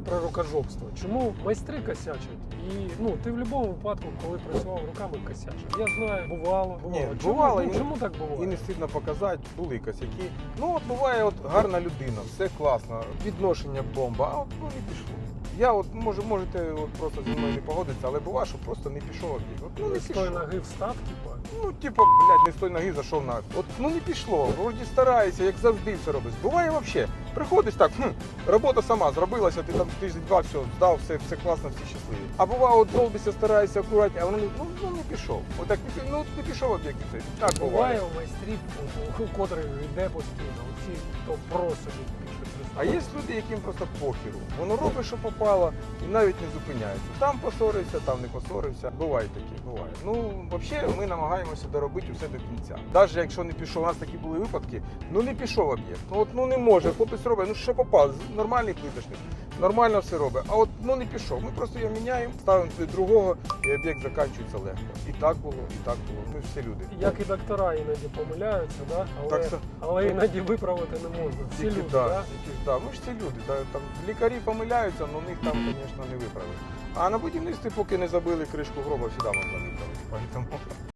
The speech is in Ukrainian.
давай про рукожопство. Чому майстри косячать? І ну ти в будь-якому випадку, коли працював руками, косячив. Я знаю, бувало, бувало. Ні, чому, бувало, ну, і- чому так буває? І не стидно показати, були косяки. Ну от буває от гарна людина, все класно, відношення бомба, а от ну і пішло. Я от може, можете от просто зі мною не погодитися, але буває, що просто не пішов обіг. От ну не з тої ноги встав, типа. Ну, типу, блядь, не з тої ноги зайшов на. От ну не пішло. Вроді стараєшся, як завжди все робиш. Буває взагалі. Приходиш так, хм, робота сама зробилася, ти там тиждень-два, все, здав, все, все класно, всі щасливі. А буває, от довбишся, стараєшся акуратні, а воно не- ну, ну не пішов. Отак не пі- ну, не пішов об'єкт і все. Так буває. Буває у майстрів, у- у котрий йде постійно. Всі, хто просто пишуть. А є люди, яким просто похеру. Воно робить, що попало, і навіть не зупиняється. Там посорився, там не посорився. Буває таке, буває. Ну, взагалі, ми намагаємося доробити все до кінця. Навіть якщо не пішов, у нас такі були випадки, ну не пішов об'єкт. Ну от ну не може, хлопець робить, ну що попало, нормальний плиточник, нормально все робить. А от ну не пішов. Ми просто його міняємо, ставимо туди другого, і об'єкт закінчується легко. І так було, і так було. Ми всі люди. Як і доктора іноді помиляються, да? але, Так але іноді виправити не можна. Всі Тільки люди, да, да? тільки да. Ми ж ці люди. Да, там лікарі помиляються, але них там, звісно, не виправили. А на будівництві, поки не забили кришку гроба, завжди можна виправити. Поэтому